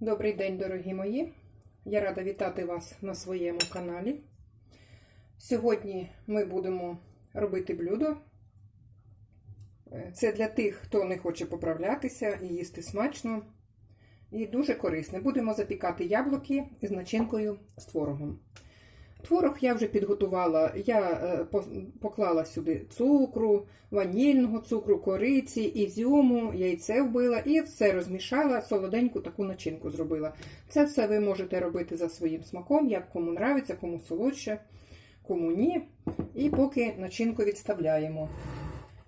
Добрий день, дорогі мої! Я рада вітати вас на своєму каналі. Сьогодні ми будемо робити блюдо. Е, Це для тих, хто не хоче поправлятися і їсти смачно. І дуже корисне. Будемо запікати яблуки з начинкою з творогом. Творог я вже підготувала. Я е, поклала сюди цукру, ванільного цукру, кориці, ізюму, яйце вбила і все розмішала, солоденьку таку начинку зробила. Це все ви можете робити за своїм смаком, як кому нравиться, кому солодше, кому ні. І поки начинку відставляємо.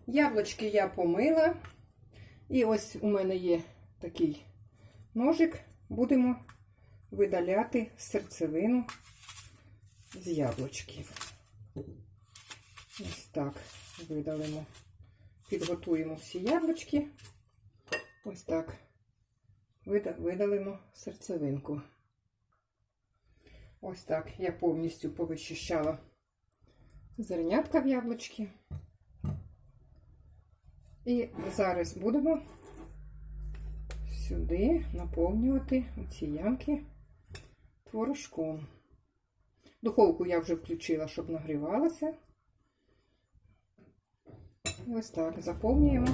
Яблочки я помила. І ось у мене є такий ножик. Будемо видаляти серцевину з яблучків. Ось так видалимо. Підготуємо всі яблучки. Ось так видалимо серцевинку. Ось так я повністю повичищала зернятка в яблучки. І зараз будемо сюди наповнювати ці ямки творожком. Духовку я вже включила, щоб нагрівалася. І ось так заповнюємо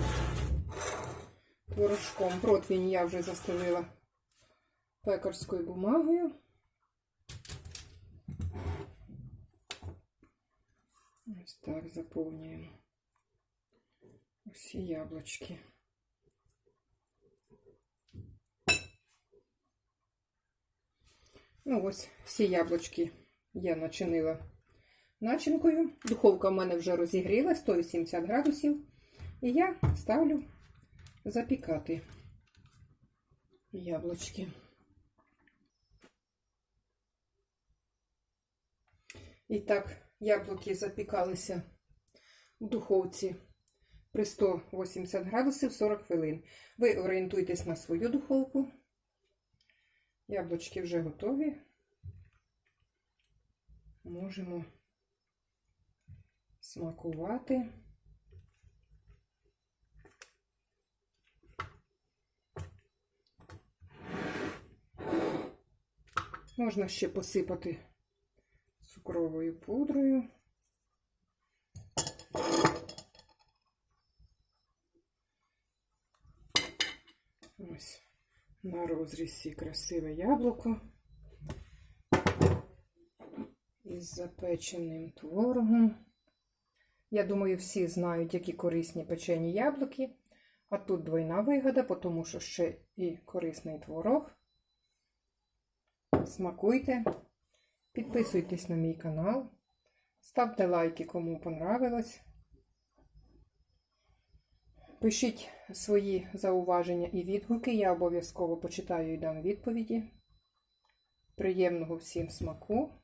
творожком. Противень я вже застелила пекарською бумагою. Ось так заповнюємо усі яблучки. Ну, ось всі яблучки я начинила начинкою. Духовка в мене вже розігріла 180 градусів. І я ставлю запікати яблучки. І так, яблуки запікалися в духовці при 180 градусів 40 хвилин. Ви орієнтуйтесь на свою духовку. Яблучки вже готові. Можемо смакувати. Можна ще посипати цукровою пудрою. Ось на розрізі красиве яблуко із запеченим творогом. Я думаю, всі знають, які корисні печені яблуки. А тут двойна вигода, тому що ще і корисний творог. Смакуйте, підписуйтесь на мій канал, ставте лайки, кому понравилось. Пишіть свої зауваження і відгуки, я обов'язково почитаю і дам відповіді. Приємного всім смаку!